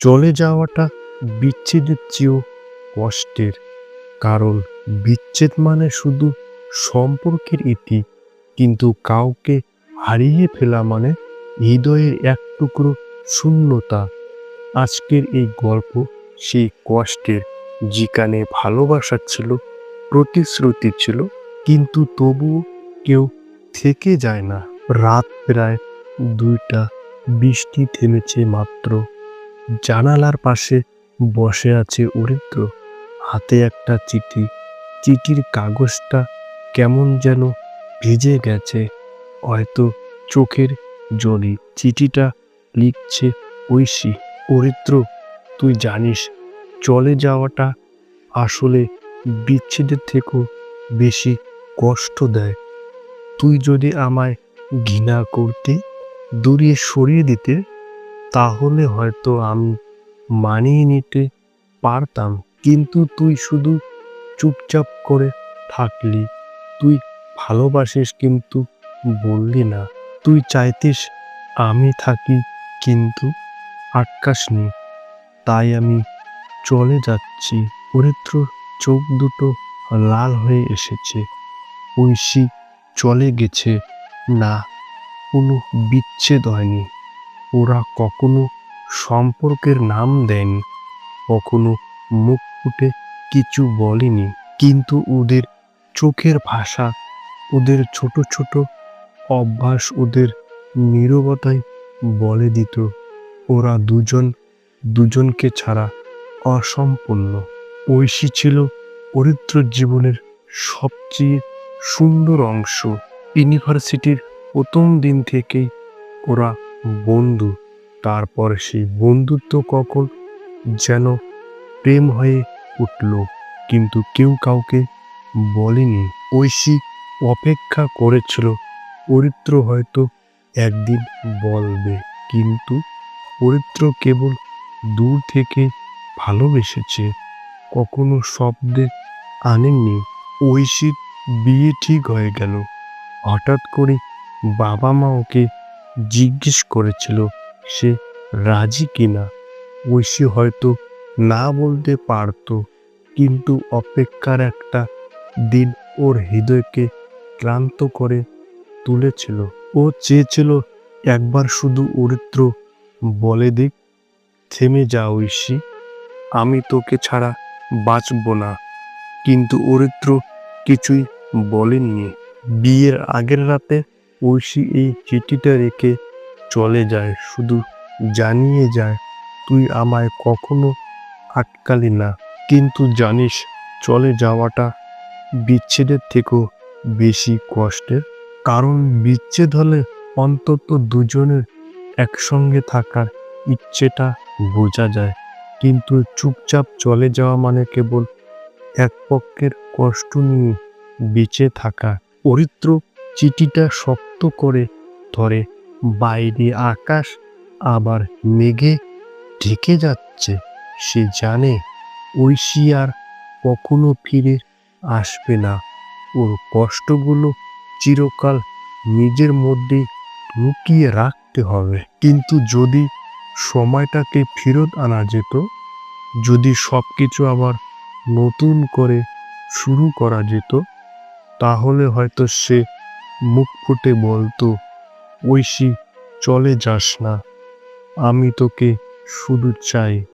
চলে যাওয়াটা বিচ্ছেদের চেয়েও কষ্টের। কারণ বিচ্ছেদ মানে শুধু সম্পর্কের ইতি, কিন্তু কাউকে হারিয়ে ফেলা মানে হৃদয়ের এক টুকরো শূন্যতা। আজকের এই গল্প সেই কষ্টের, যেখানে ভালোবাসা ছিল, প্রতিশ্রুতি ছিল, কিন্তু তবুও কেউ থেকে যায় না। রাত প্রায় দুইটা, বৃষ্টি থেমেছে মাত্র। জানালার পাশে বসে আছে অরিত্র। হাতে একটা চিঠি। চিঠির কাগজটা কেমন যেন ভিজে গেছে। হয়তো চোখের জলে। চিঠিটা লিখছে ঐশী। অরিত্র, তুই জানিস, চলে যাওয়াটা আসলে বিচ্ছেদের থেকেও বেশি কষ্ট দেয়। তুই যদি আমায় ঘৃণা করতে, দূরে সরিয়ে দিতে তাহলে হয়তো আমি মানিয়ে নিতে পারতাম। কিন্তু তুই শুধু চুপচাপ করে থাকলি। তুই ভালোবাসিস কিন্তু বললি না। তুই চাইতিস আমি থাকি কিন্তু আটকাসনি তাই আমি চলে যাচ্ছি। অরিত্র চোখ দুটো লাল হয়ে এসেছে। ঐশী চলে গেছে। না, কোনো বিচ্ছেদ হয়নি। ওরা কখনো সম্পর্কের নাম দেয়নি কখনো মুখ ফুটে কিছু বলেনি। কিন্তু ওদের চোখের ভাষা, ওদের ছোট ছোট অভ্যাস ওদের নীরবতায় বলে দিত। ওরা দুজন, দুজনকে ছাড়া অসম্পূর্ণ। ঐশী ছিল অরিত্র জীবনের সবচেয়ে সুন্দর অংশ। ইউনিভার্সিটির প্রথম দিন থেকেই ওরা বন্ধু, তারপর সেই বন্ধুত্ব কখন যেন প্রেম হয়ে উঠল, কিন্তু কেউ কাউকে বলেনি। ঐশী অপেক্ষা করেছিল, পরিত্র হয়তো একদিন বলবে, কিন্তু পরিত্র কেবল দূর থেকে ভালোবেসেছে, কখনো শব্দে আনেননি। ঐশীর বিয়ে ঠিক হয়ে গেল। হঠাৎ করে বাবা মা ওকে জিজ্ঞেস করেছিল, সে রাজি কিনা? ঐশী হয়তো না বলতে পারতো, কিন্তু অপেক্ষার একটা দিন ওর হৃদয়কে ক্লান্ত করে তুলেছিল। ও চেয়েছিল একবার শুধু অরিত্র বলে দিক, থেমে যা ঐশী, আমি তোকে ছাড়া বাঁচব না। কিন্তু অরিত্র কিছুই বলেননি। বিয়ের আগের রাতে ঐশী এই চিঠিটা রেখে চলে যায়, শুধু জানিয়ে যায়, তুই আমায় কখনো আটকালি না। কিন্তু জানিস, চলে যাওয়াটা বিচ্ছেদের থেকেও বেশি কষ্টের। কারণ বিচ্ছেদ হলে অন্তত দুজনের একসঙ্গে থাকার ইচ্ছেটা বোঝা যায়। কিন্তু চুপচাপ চলে যাওয়া মানে কেবল এক পক্ষের কষ্ট নিয়ে বেঁচে থাকা। অরিত্র চিঠিটা শক্ত করে ধরে, বাইরে আকাশ আবার মেঘে ঢেকে যাচ্ছে, সে জানে ঐশী আর কখনো ফিরে আসবে না। ওর কষ্টগুলো চিরকাল নিজের মধ্যে লুকিয়ে রাখতে হবে। কিন্তু যদি সময়টাকে ফেরত আনা যেত, যদি সব কিছু আবার নতুন করে শুরু করা যেত, তাহলে হয়তো সে মুখ ফুটে বলতো ঐশী চলে যাস না। আমি তোকে শুধু চাই।